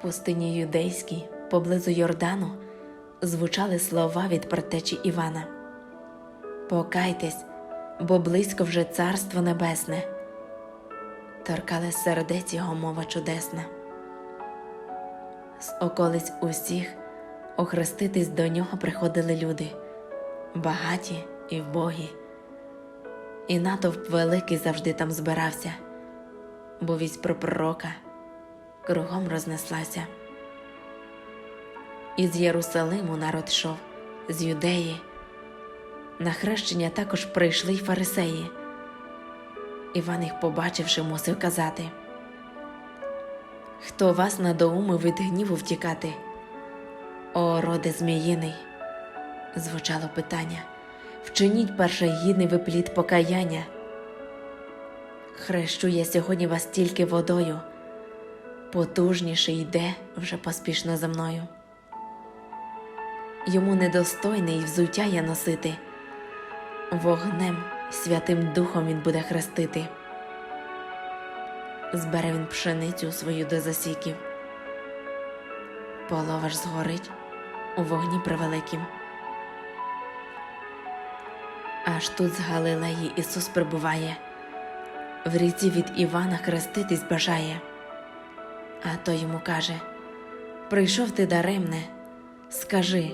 В пустині юдейській, поблизу Йордану, звучали слова від предтечі Івана. Покайтесь, бо близько вже царство небесне. Торкали сердець його мова чудесна. З околиць усіх охреститись до нього приходили люди, багаті і вбогі. І натовп великий завжди там збирався, бо вість про пророка кругом рознеслася. Із Єрусалиму народ йшов, з юдеї. На хрещення також прийшли й фарисеї. Іван їх, побачивши, мусив казати Хто вас надоумив від гніву втікати? О, роде зміїний, звучало питання. Вчиніть перший гідний випліт покаяння. Хрещу я сьогодні вас тільки водою, потужніший йде вже поспішно за мною. Йому недостойний взуття я носити, вогнем святим духом він буде хрестити. Збере він пшеницю свою до засіків, полова ж згорить у вогні превеликім. Аж тут з Галилеї Ісус прибуває, в ріці від Івана хреститись бажає. А той йому каже: Прийшов ти даремне, скажи,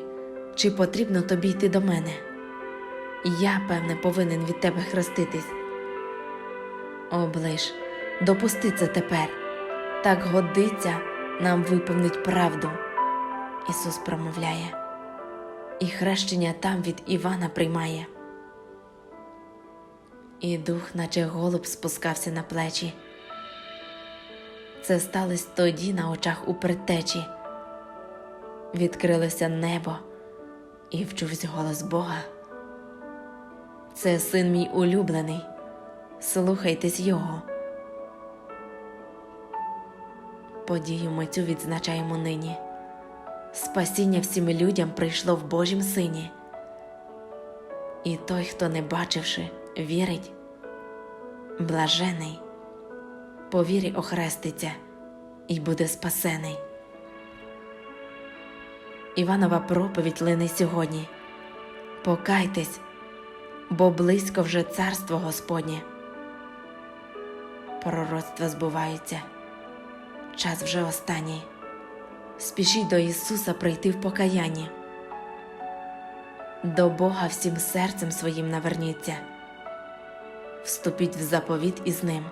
чи потрібно тобі йти до мене? Я, певне, повинен від тебе хреститись. Оближ, допусти це тепер, так годиться нам виповнить правду. Ісус промовляє, і хрещення там від Івана приймає. І дух, наче голуб, спускався на плечі. Це сталося тоді на очах у предтечі. Відкрилося небо, і вчувся голос Бога. Це син мій улюблений, слухайтесь його. Подію ми відзначаємо нині. Спасіння всім людям прийшло в Божім Сині. І той, хто не бачивши, вірить, блажений, по вірі охреститься і буде спасений. Іванова проповідь лине сьогодні. Покайтесь, бо близько вже царство Господнє. Пророцтва збуваються, час вже останній. Спішіть до Ісуса прийти в покаянні. До Бога всім серцем своїм наверніться, вступіть в заповіт із Ним,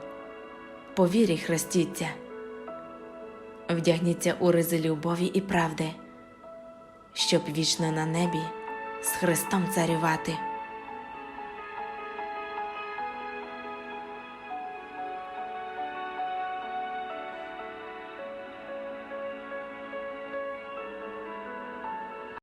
по вірі хрестіться, вдягніться у ризи любові і правди, щоб вічно на небі з Христом царювати.